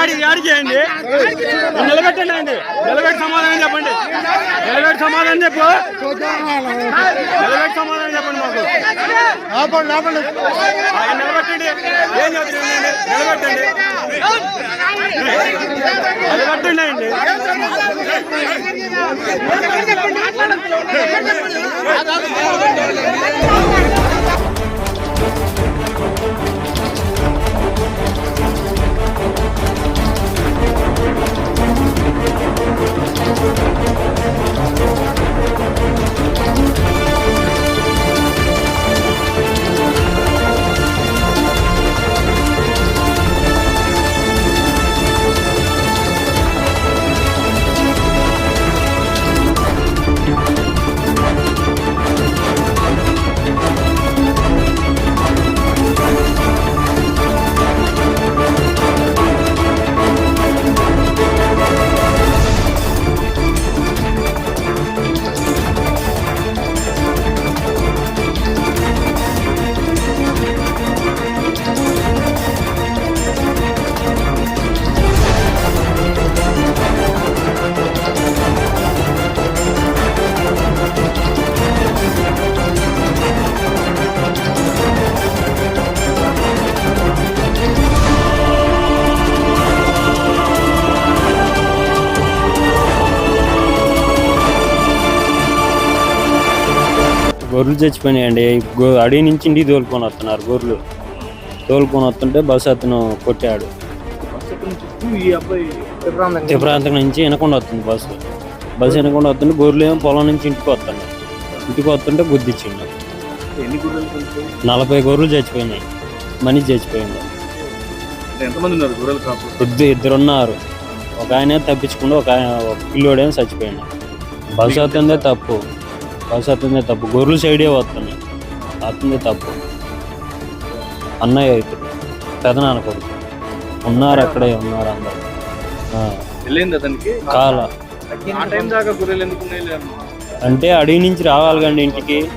ఆడి ఆడి చేయండి నిలబెట్టండి అండి నిలబెట్టి సమాధానం చెప్పండి. నిలబెట్టి సమాధానం చెప్పు. నిలబెట్టి సమాధానం చెప్పండి మాకు. ఆయన నిలబెట్టండి. ఏం చదువుతుందండి నిలబెట్టండి. నిలబెట్టండి అండి గొర్రెలు చచ్చిపోయినాయండి. గొ- అడవి నుంచి ఇంటికి తోలుకొని వస్తున్నారు గొర్రెలు. తోలుకొని వస్తుంటే బస్సు అతను కొట్టాడు. ఈ ప్రాంతం నుంచి వినకుండా వస్తుంది బస్సు. బస్సు వినకుండా వస్తుంటే గొర్రెలు ఏమో పొలం నుంచి ఇంటికి వస్తున్నాయి ఇంటికి వస్తుంటే గుద్దిచ్చిండు. నలభై గొర్రెలు చచ్చిపోయినాయి. మనిషి చచ్చిపోయింది ఇద్దరు ఇద్దరు ఉన్నారు. ఒక ఆయన తప్పించుకుంటూ ఒక పిల్లోడేమో చచ్చిపోయింది బస్సు వస్తుందే తప్పు. బస్సు వస్తుందే తప్పు. గొర్రెలు సైడే వస్తున్నాయి వస్తుంది తప్పు. అన్నయ్య అవుతుంది పెదనాన్న కొడుకు. ఉన్నారు అక్కడే ఉన్నారు అందరు. ఆ, వెళ్ళింది అతనికి? కాల. ఆ టైం దాకా గొర్రెలు ఎందుకు ఉన్నాయి అంటే అడవి నుంచి రావాలి కండి ఇంటికి.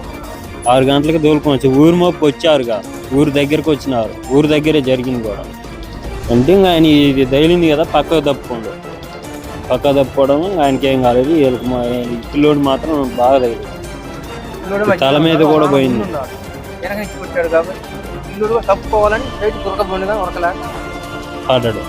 ఆరు గంటలకు దోలుకొని వచ్చి ఊరు మొప్పు వచ్చారుగా. ఊరు దగ్గరకు వచ్చినారు. ఊరు దగ్గరే జరిగింది కూడా. అంటే ఇంకా ఆయన ఇది తగిలింది కదా పక్కకు తప్పుకోండు. పక్కకు తప్పుకోవడం ఆయనకి ఏం కాలేదు. వీళ్ళకి పిల్లోడు మాత్రం బాగా తగిలింది. తల మీద కూడా పోయింది. వెనక నుంచి కొట్టాడు కాబట్టి ఇల్లు తప్పుకోవాలని బయట దొరకబోండిగా ఉరకలే పడ్డాడు